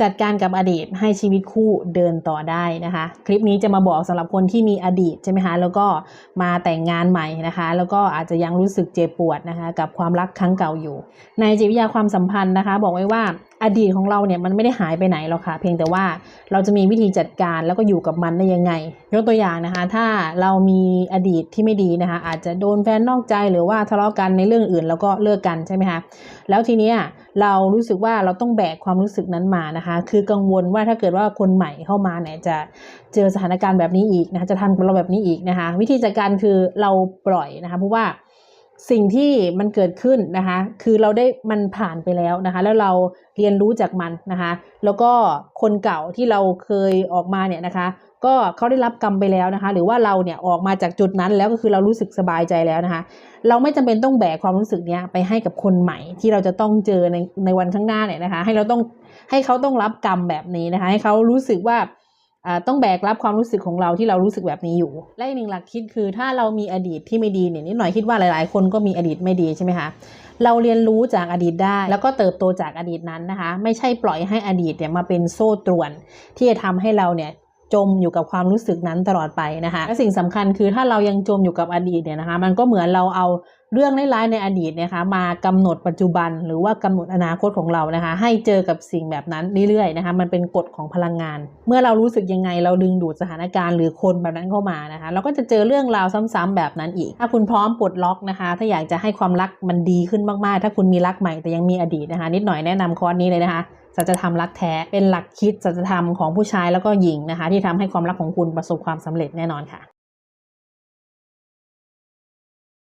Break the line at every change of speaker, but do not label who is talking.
จัดการกับอดีตให้ชีวิตคู่เดินต่อได้นะคะ คลิปนี้จะมาบอกสำหรับคนที่มีอดีตใช่ไหมคะแล้วก็มาแต่งงานใหม่นะคะ แล้วก็อาจจะยังรู้สึกเจ็บปวดนะคะ กับความรักครั้งเก่าอยู่ ในจิตวิทยาความสัมพันธ์นะคะ บอกไว้ว่า อดีตของเราเนี่ยมันไม่ได้หายไปไหนหรอกค่ะ เพียงแต่ว่าเราจะมีวิธีจัดการแล้วก็อยู่กับมันได้ยังไง ยกตัวอย่างนะคะ ถ้าเรามีอดีตที่ไม่ดีนะคะ อาจจะโดนแฟนนอกใจหรือว่าทะเลาะกันในเรื่องอื่นแล้วก็เลิกกันใช่ไหมคะแล้วทีเนี้ยเรารู้สึกว่าเราต้องแบกความรู้สึกนั้นมานะคะ คือกังวลว่าถ้าเกิดว่าคนใหม่เข้ามาเนี่ยจะเจอสถานการณ์แบบนี้อีกนะคะจะทำกับเราแบบนี้อีกนะคะ วิธีจัดการคือเราปล่อยนะคะเพราะว่า สิ่งที่มันเกิดขึ้นนะคะ คือเราได้มันผ่านไปแล้วนะคะ แล้วเราเรียนรู้จากมันนะคะ แล้วก็คนเก่าที่เราเคยออกมาเนี่ยนะคะ ก็เขาได้รับกรรมไปแล้วนะคะ หรือว่าเราเนี่ยออกมาจากจุดนั้นแล้วก็คือเรารู้สึกสบายใจแล้วนะคะ เราไม่จำเป็นต้องแบกความรู้สึกเนี้ยไปให้กับคนใหม่ที่เราจะต้องเจอในในวันข้างหน้าเนี่ยนะคะ ให้เราต้องให้เขาต้องรับกรรมแบบนี้นะคะ ให้เขารู้สึกว่า ต้องแบกรับความรู้สึกของเราที่เรารู้สึกแบบนี้อยู่ และอีกหนึ่งหลักคิดคือถ้าเรามีอดีตที่ไม่ดีเนี่ยนิดหน่อยคิดว่าหลาย ๆ คนก็มีอดีตไม่ดีใช่ไหมคะเราเรียนรู้จากอดีตได้ แล้วก็เติบโตจากอดีตนั้นนะคะ ไม่ใช่ปล่อยให้อดีตเนี่ยมาเป็นโซ่ตรวน ที่จะทำให้เราเนี่ย จมอยู่กับความรู้สึกนั้นตลอดไปนะคะและสิ่งสำคัญคือถ้าเรายังจมอยู่กับอดีตเนี่ยนะคะ มันก็เหมือนเราเอาเรื่องร้ายๆในอดีตนะคะ มากำหนดปัจจุบัน หรือว่ากำหนดอนาคตของเรานะคะ ให้เจอกับสิ่งแบบนั้นเรื่อยๆนะคะ มันเป็นกฎของพลังงาน เมื่อเรารู้สึกยังไงเราดึงดูดสถานการณ์หรือคนแบบนั้นเข้ามานะคะ เราก็จะเจอเรื่องราวซ้ำๆแบบนั้นอีก ถ้าคุณพร้อมปลดล็อกนะคะ ถ้าอยากจะให้ความรักมันดีขึ้นมากๆ ถ้าคุณมีรักใหม่แต่ยังมีอดีตนะคะ นิดหน่อยแนะนำคอร์สนี้เลยนะคะ สัจธรรมรักแท้เป็นหลักคิดสัจธรรมของผู้ชายแล้วก็หญิงนะคะ ที่ทำให้ความรักของคุณประสบความสำเร็จแน่นอนค่ะ